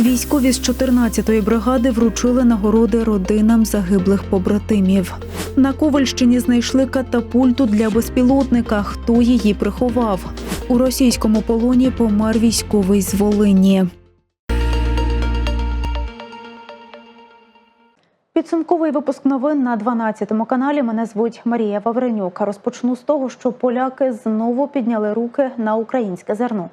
Військові з 14-ї бригади вручили нагороди родинам загиблих побратимів. На Ковальщині знайшли катапульту для безпілотника. Хто її приховав? У російському полоні помер військовий з Волині. Підсумковий випуск новин на 12 каналі. Мене звуть Марія Вавренюк. Розпочну з того, що поляки знову підняли руки на українське зерно.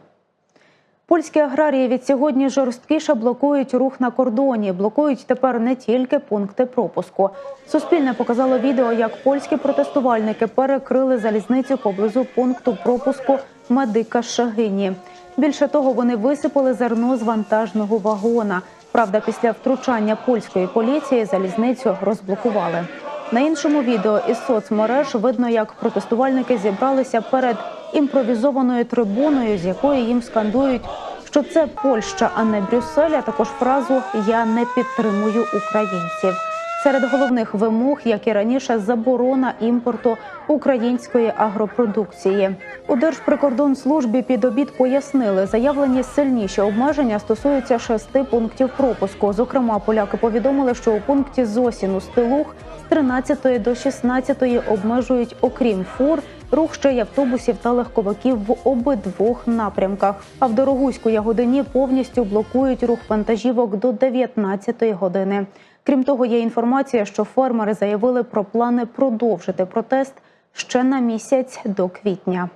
Польські аграрії від сьогодні жорсткіше блокують рух на кордоні. Блокують тепер не тільки пункти пропуску. Суспільне показало відео, як польські протестувальники перекрили залізницю поблизу пункту пропуску медика Шагині. Більше того, вони висипали зерно з вантажного вагона. Правда, після втручання польської поліції залізницю розблокували. На іншому відео із соцмереж видно, як протестувальники зібралися перед імпровізованою трибуною, з якої їм скандують, що це Польща, а не Брюссель, а також фразу Я не підтримую українців. Серед головних вимог, як і раніше, заборона імпорту української агропродукції. У Держприкордонслужбі під обід пояснили, заявлені сильніші обмеження стосуються шести пунктів пропуску. Зокрема, поляки повідомили, що у пункті Зосіну Стилух з 13 до 16 обмежують, окрім фур, рух ще й автобусів та легковиків в обидвох напрямках. А в Дорогуську Ягодині повністю блокують рух вантажівок до 19 години. Крім того, є інформація, що фермери заявили про плани продовжити протест ще на місяць до квітня.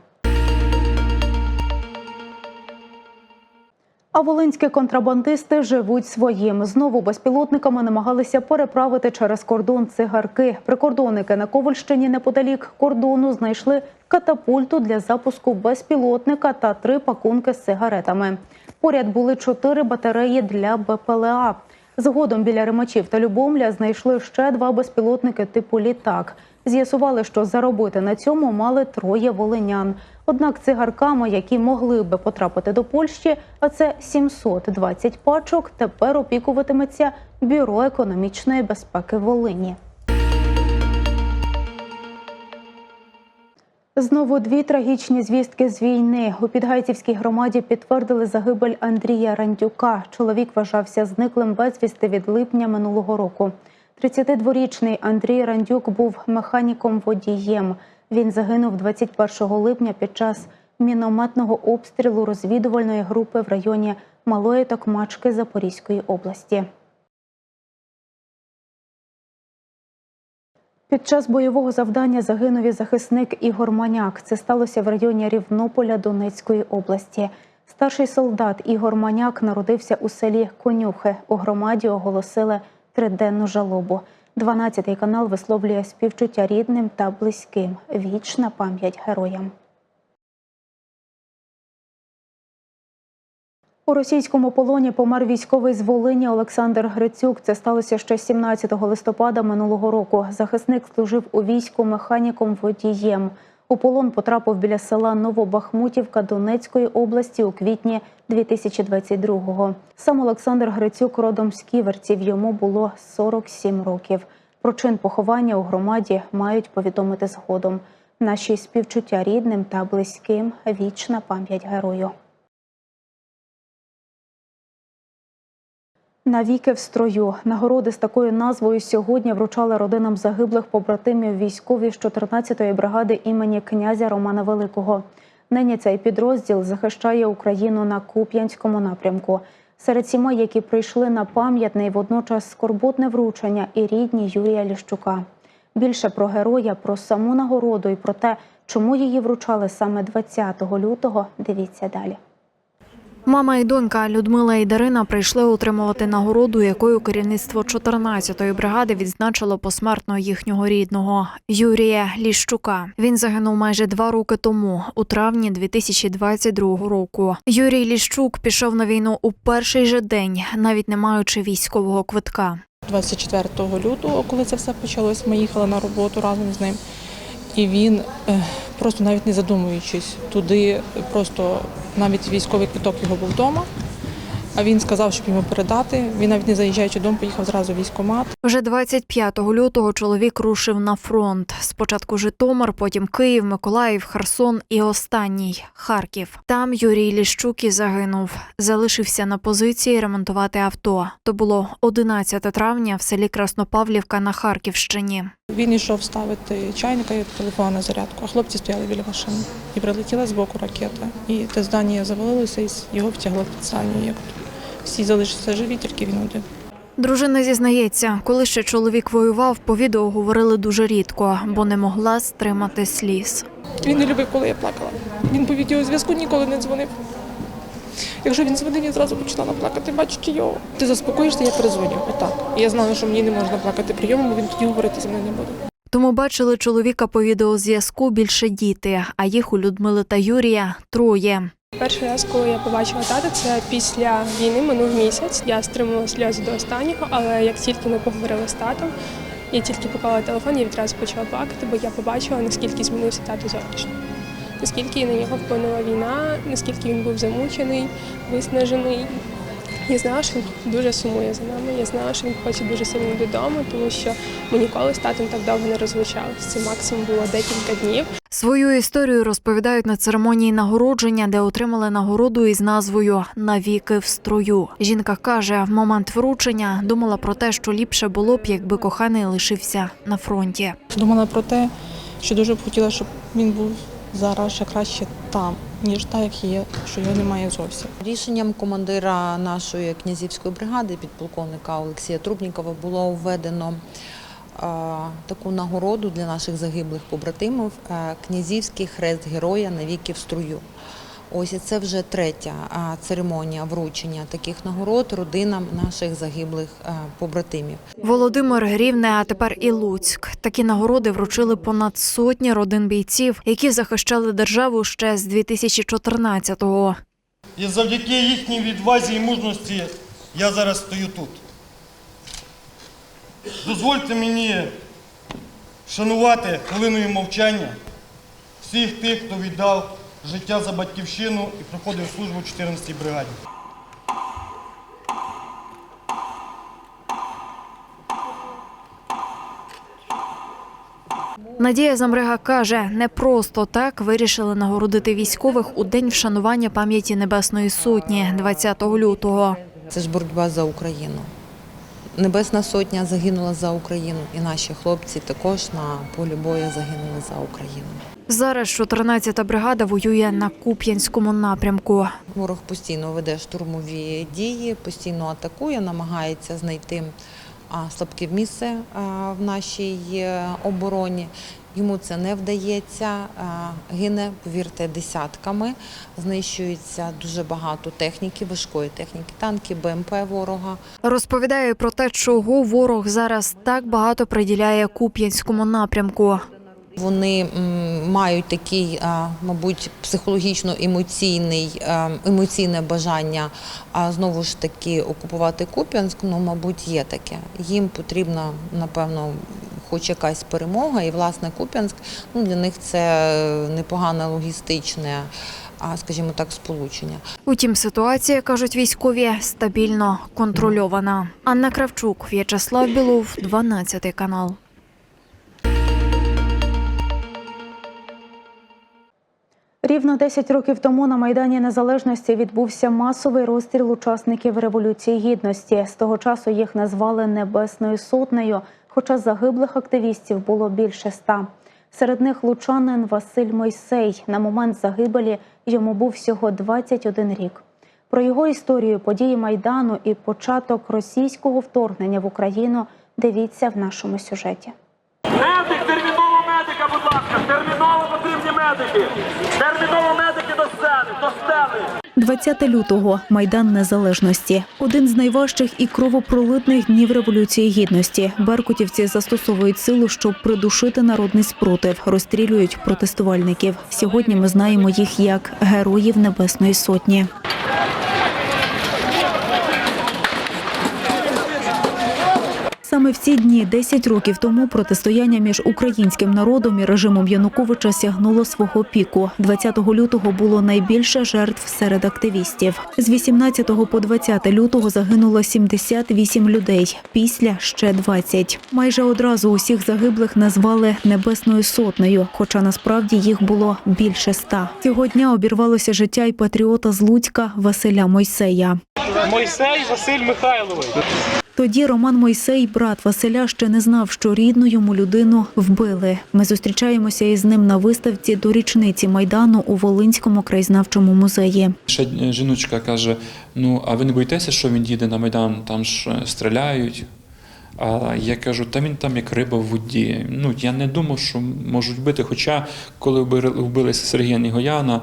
А волинські контрабандисти живуть своїм. Знову безпілотниками намагалися переправити через кордон цигарки. Прикордонники на Ковальщині неподалік кордону знайшли катапульту для запуску безпілотника та три пакунки з сигаретами. Поряд були чотири батареї для БПЛА. Згодом біля Римачів та Любомля знайшли ще два безпілотники типу літак. З'ясували, що заробити на цьому мали троє волинян. Однак цигарками, які могли би потрапити до Польщі, а це 720 пачок, тепер опікуватиметься Бюро економічної безпеки Волині. Знову дві трагічні звістки з війни. У Підгайцівській громаді підтвердили загибель Андрія Рандюка. Чоловік вважався зниклим безвісти від липня минулого року. 32-річний Андрій Рандюк був механіком-водієм. Він загинув 21 липня під час мінометного обстрілу розвідувальної групи в районі Малої Токмачки Запорізької області. Під час бойового завдання загинув і захисник Ігор Маняк. Це сталося в районі Рівнополя Донецької області. Старший солдат Ігор Маняк народився у селі Конюхи. У громаді оголосили триденну жалобу. 12-й канал висловлює співчуття рідним та близьким. Вічна пам'ять героям. У російському полоні помер військовий з Волині Олександр Грицюк. Це сталося ще 17 листопада минулого року. Захисник служив у війську механіком водієм. У полон потрапив біля села Новобахмутівка Донецької області у квітні 2022-го. Сам Олександр Грицюк родом з Ківерців. Йому було 47 років. Про чин поховання у громаді мають повідомити згодом. Наші співчуття рідним та близьким. Вічна пам'ять герою. Навіки в строю нагороди з такою назвою сьогодні вручали родинам загиблих побратимів військові з 14-ї бригади імені князя Романа Великого. Нині цей підрозділ захищає Україну на Куп'янському напрямку. Серед сімей, які прийшли на пам'ятний водночас скорботне вручення, і рідні Юрія Ліщука. Більше про героя, про саму нагороду і про те, чому її вручали саме 20 лютого. Дивіться далі. Мама і донька Людмила і Дарина прийшли отримувати нагороду, якою керівництво 14-ї бригади відзначило посмертно їхнього рідного Юрія Ліщука. Він загинув майже два роки тому, у травні 2022 року. Юрій Ліщук пішов на війну у перший же день, навіть не маючи військового квитка. 24 лютого, коли це все почалось, ми їхали на роботу разом з ним. І він е, просто навіть не задумуючись туди, просто навіть військовий квиток його був вдома. А він сказав, щоб йому передати. Він навіть не заїжджаючи додому, поїхав зразу в військкомат. Вже 25 лютого чоловік рушив на фронт. Спочатку Житомир, потім Київ, Миколаїв, Херсон і останній Харків. Там Юрій Ліщук і загинув. Залишився на позиції ремонтувати авто. То було 11 травня в селі Краснопавлівка на Харківщині. Він йшов ставити чайника і телефон на зарядку, а хлопці стояли біля машини. І прилетіла з боку ракета. І те здання завалилося, і його втягло під здання. Як всі залишилися живі, тільки він один. Дружина зізнається, коли ще чоловік воював, по відео говорили дуже рідко, бо не могла стримати сліз. Він не любив, коли я плакала. Він по відеозв'язку ніколи не дзвонив. Якщо він дзвонив, я зразу починала плакати, бачачи його. Ти заспокоїшся, я перезвоню. Отак. Я знала, що мені не можна плакати прийомом, бо він тоді говорити зі мною не буде. Тому бачили чоловіка по відеозв'язку більше діти, а їх у Людмили та Юрія троє. Перший раз, коли я побачила тата, це після війни минув місяць. Я стримувала сльози до останнього, але як тільки ми поговорили з татом, я тільки поклала телефон, я відразу почала плакати, бо я побачила, наскільки змінився тато зовнішньо. Наскільки на нього вплинула війна, наскільки він був замучений, виснажений. Я знала, що він дуже сумує за нами. Я знала, що він хоче дуже сильно додому, тому що ми ніколи з татом так довго не розлучалися. Це максимум було декілька днів. Свою історію розповідають на церемонії нагородження, де отримали нагороду із назвою Навіки в строю. Жінка каже, в момент вручення думала про те, що ліпше було б, якби коханий лишився на фронті. Думала про те, що дуже б хотіла, щоб він був зараз ще краще там, ніж так, як є, що його немає зовсім. Рішенням командира нашої князівської бригади, підполковника Олексія Трубнікова, було введено е, таку нагороду для наших загиблих побратимів е, Князівський хрест героя на віки в струю. Ось і це вже третя церемонія вручення таких нагород родинам наших загиблих побратимів. Володимир Рівне, а тепер і Луцьк. Такі нагороди вручили понад сотні родин бійців, які захищали державу ще з 2014-го. І завдяки їхній відвазі і мужності я зараз стою тут. Дозвольте мені шанувати хвилиною мовчання всіх тих, хто віддав життя за батьківщину і проходив службу в 14-й бригаді. Надія Замбрига каже, не просто так вирішили нагородити військових у день вшанування пам'яті Небесної Сотні 20 лютого. Це ж боротьба за Україну. Небесна сотня загинула за Україну, і наші хлопці також на полі бою загинули за Україну. Зараз 14-та бригада воює на Куп'янському напрямку. Ворог постійно веде штурмові дії, постійно атакує, намагається знайти слабке місце в нашій е, обороні. Йому це не вдається. Гине, повірте, десятками. Знищується дуже багато техніки, важкої техніки, танки, БМП ворога. Розповідає про те, чого ворог зараз так багато приділяє Куп'янському напрямку. Вони мають такий, мабуть, психологічно-емоційний емоційне бажання а, знову ж таки окупувати Куп'янськ. Ну, мабуть, є таке. Їм потрібна, напевно, хоч якась перемога. І власне Куп'янськ ну, для них це непогане логістичне, а, скажімо так, сполучення. Утім, ситуація, кажуть військові, стабільно контрольована. Анна Кравчук, В'ячеслав Білов, 12 канал. Рівно 10 років тому на Майдані Незалежності відбувся масовий розстріл учасників Революції Гідності. З того часу їх назвали Небесною Сотнею, хоча загиблих активістів було більше ста. Серед них лучанин Василь Мойсей. На момент загибелі йому був всього 21 рік. Про його історію, події Майдану і початок російського вторгнення в Україну дивіться в нашому сюжеті. Медик, терміново медика, будь ласка, терміново медики. Терміново медики до сцени, до сцени. 20 лютого Майдан Незалежності один з найважчих і кровопролитних днів революції гідності. Беркутівці застосовують силу, щоб придушити народний спротив, розстрілюють протестувальників. Сьогодні ми знаємо їх як героїв Небесної Сотні. Саме в ці дні, 10 років тому, протистояння між українським народом і режимом Януковича сягнуло свого піку. 20 лютого було найбільше жертв серед активістів. З 18 по 20 лютого загинуло 78 людей. Після ще 20. Майже одразу усіх загиблих назвали небесною сотнею, хоча насправді їх було більше ста. Цього дня обірвалося життя й патріота з Луцька Василя Мойсея. Мойсей Василь Михайлович. Тоді Роман Мойсей, брат Василя, ще не знав, що рідну йому людину вбили. Ми зустрічаємося із ним на виставці до річниці майдану у Волинському краєзнавчому музеї. Ще жіночка каже: ну, а ви не боїтеся, що він їде на Майдан, там ж е, стріляють. А я кажу, та він там як риба в воді. Ну, я не думав, що можуть бити. Хоча, коли вбили- Сергія Нігояна,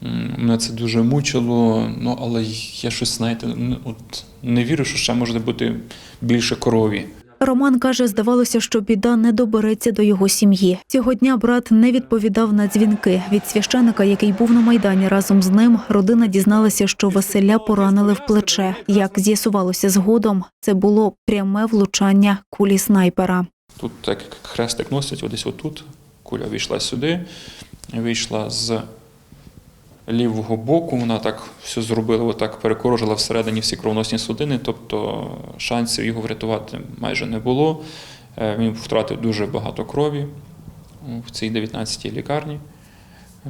мене це дуже мучило. Ну, але я щось, знаєте, от, не вірю, що ще може бути більше крові. Роман каже, здавалося, що біда не добереться до його сім'ї. Цього дня брат не відповідав на дзвінки. Від священика, який був на майдані разом з ним, родина дізналася, що Василя поранили в плече. Як з'ясувалося згодом, це було пряме влучання кулі снайпера. Тут так хрестик носять, ось отут. Куля вийшла сюди, вийшла з лівого боку. Вона так все зробила, отак перекорожила всередині всі кровоносні судини, тобто шансів його врятувати майже не було. Е, Він втратив дуже багато крові в цій 19-й лікарні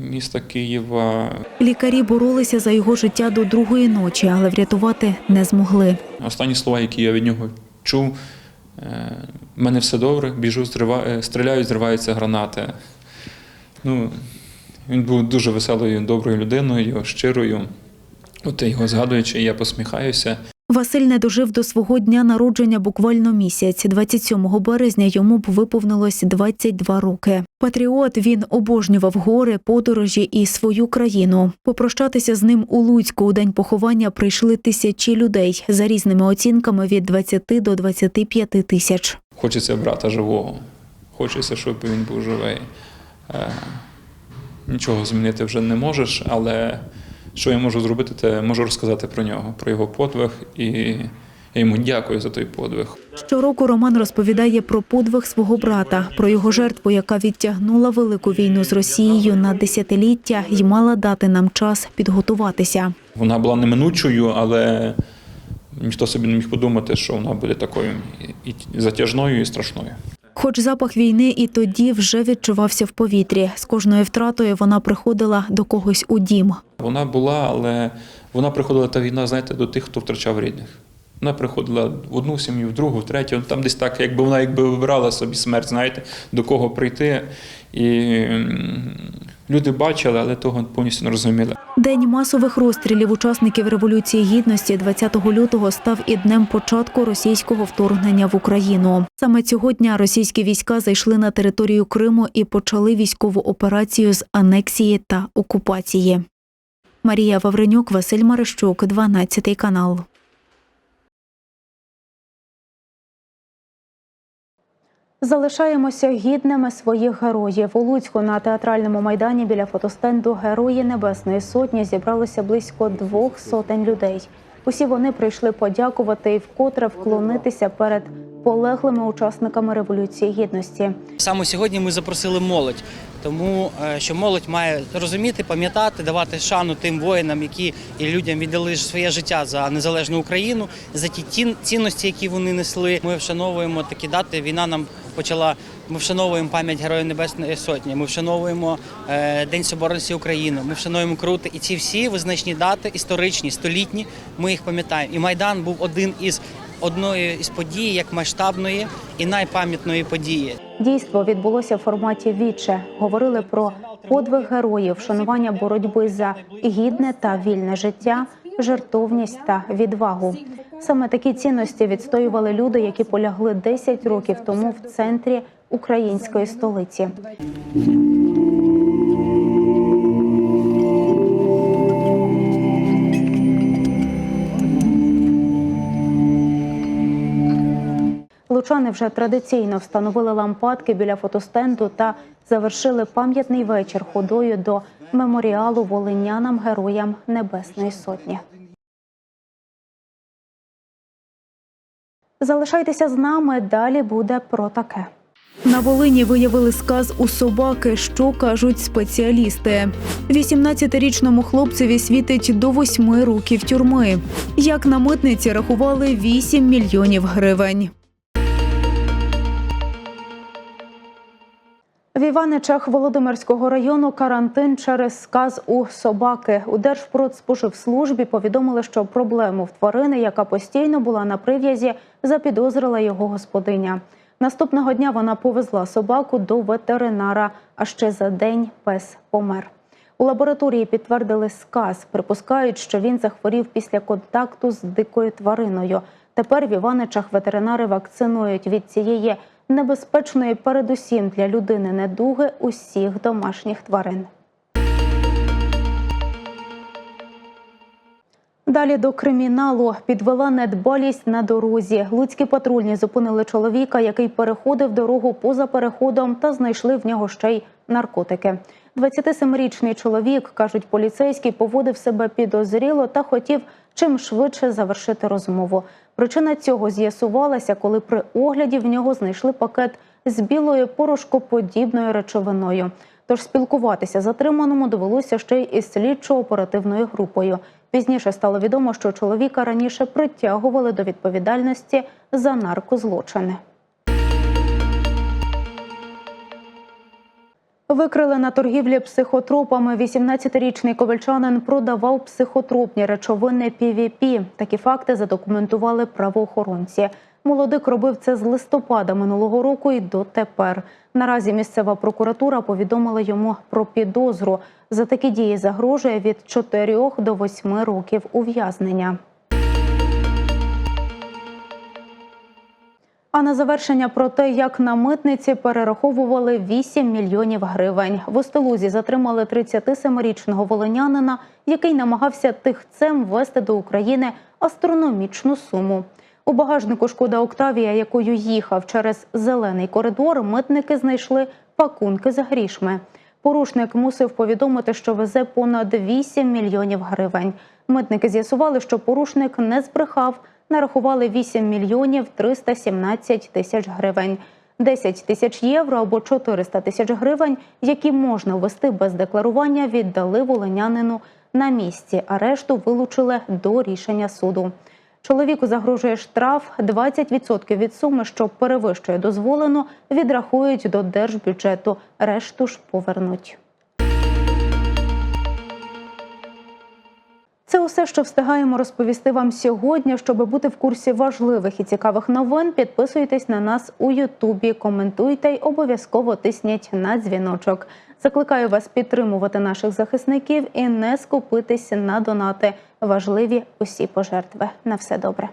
міста Києва. Лікарі боролися за його життя до другої ночі, але врятувати не змогли. Останні слова, які я від нього чув, е, мене все добре, біжу, е, стріляють, зриваються гранати. Ну, він був дуже веселою, доброю людиною, щирою. От його згадуючи, я посміхаюся. Василь не дожив до свого дня народження буквально місяць. 27 березня йому б виповнилось 22 роки. Патріот він обожнював гори, подорожі і свою країну. Попрощатися з ним у Луцьку у день поховання прийшли тисячі людей за різними оцінками від 20 до 25 тисяч. Хочеться брата живого. Хочеться, щоб він був живий. Нічого змінити вже не можеш, але що я можу зробити, це можу розказати про нього, про його подвиг, і я йому дякую за той подвиг. Щороку Роман розповідає про подвиг свого брата, про його жертву, яка відтягнула велику війну з Росією на десятиліття і мала дати нам час підготуватися. Вона була неминучою, але ніхто собі не міг подумати, що вона буде такою і затяжною, і страшною. Хоч запах війни і тоді вже відчувався в повітрі. З кожною втратою вона приходила до когось у дім. Вона була, але вона приходила та війна, знаєте, до тих, хто втрачав рідних. Вона приходила в одну сім'ю, в другу, в третю. Там десь так, якби вона якби вибирала собі смерть, знаєте, до кого прийти. І люди бачили, але того повністю не розуміли. День масових розстрілів учасників Революції Гідності 20 лютого став і днем початку російського вторгнення в Україну. Саме цього дня російські війська зайшли на територію Криму і почали військову операцію з анексії та окупації. Марія Вавренюк, Василь Марищук, 12 канал. Залишаємося гідними своїх героїв. У Луцьку на театральному майдані біля фотостенду Герої Небесної Сотні зібралося близько двох сотень людей. Усі вони прийшли подякувати і вкотре вклонитися перед полеглими учасниками революції гідності. Саме сьогодні ми запросили молодь, тому е, що молодь має розуміти, пам'ятати, давати шану тим воїнам, які і людям віддали своє життя за незалежну Україну, за ті цінності, які вони несли. Ми вшановуємо такі дати. Війна нам почала. Ми вшановуємо пам'ять Героїв Небесної Сотні. Ми вшановуємо е, День Соборності України. Ми вшановуємо крути. І ці всі визначні дати, історичні, столітні. Ми їх пам'ятаємо. І майдан був один із одної із подій, як масштабної і найпам'ятної події. Дійство відбулося в форматі віче. Говорили про подвиг героїв, вшанування боротьби за гідне та вільне життя, жертовність та відвагу. Саме такі цінності відстоювали люди, які полягли 10 років тому в центрі української столиці. Лучани вже традиційно встановили лампадки біля фотостенду та завершили пам'ятний вечір ходою до меморіалу волинянам героям Небесної Сотні. Залишайтеся з нами. Далі буде про таке. На Волині виявили сказ у собаки, що кажуть спеціалісти. 18-річному хлопцеві світить до 8 років тюрми. Як на митниці рахували 8 мільйонів гривень. В Іваничах Володимирського району карантин через сказ у собаки. У Держпродспоживслужбі повідомили, що проблему в тварини, яка постійно була на прив'язі, запідозрила його господиня. Наступного дня вона повезла собаку до ветеринара, а ще за день пес помер. У лабораторії підтвердили сказ, припускають, що він захворів після контакту з дикою твариною. Тепер в Іваничах ветеринари вакцинують від цієї небезпечної, передусім для людини недуги усіх домашніх тварин. Далі до криміналу підвела недбалість на дорозі. Луцькі патрульні зупинили чоловіка, який переходив дорогу поза переходом, та знайшли в нього ще й наркотики. 27-річний чоловік, кажуть поліцейські, поводив себе підозріло та хотів чим швидше завершити розмову. Причина цього з'ясувалася, коли при огляді в нього знайшли пакет з білою порошкоподібною речовиною. Тож спілкуватися затриманому довелося ще й із слідчо-оперативною групою. Пізніше стало відомо, що чоловіка раніше притягували до відповідальності за наркозлочини. Викрили на торгівлі психотропами. 18-річний ковальчанин продавав психотропні речовини PVP. Такі факти задокументували правоохоронці. Молодик робив це з листопада минулого року і дотепер. Наразі місцева прокуратура повідомила йому про підозру. За такі дії загрожує від 4 до 8 років ув'язнення. А на завершення про те, як на митниці перераховували 8 мільйонів гривень. В Остелузі затримали 37-річного волинянина, який намагався тихцем ввести до України астрономічну суму. У багажнику шкода Октавія, якою їхав через зелений коридор, митники знайшли пакунки з грішми. Порушник мусив повідомити, що везе понад 8 мільйонів гривень. Митники з'ясували, що порушник не збрехав, нарахували 8 мільйонів 317 тисяч гривень. 10 тисяч євро або 400 тисяч гривень, які можна ввести без декларування, віддали волинянину на місці, а решту вилучили до рішення суду. Чоловіку загрожує штраф 20% від суми, що перевищує дозволено, відрахують до держбюджету. Решту ж повернуть. Це усе, що встигаємо розповісти вам сьогодні. Щоб бути в курсі важливих і цікавих новин, підписуйтесь на нас у Ютубі, коментуйте й обов'язково тисніть на дзвіночок. Закликаю вас підтримувати наших захисників і не скупитися на донати. Важливі усі пожертви. На все добре.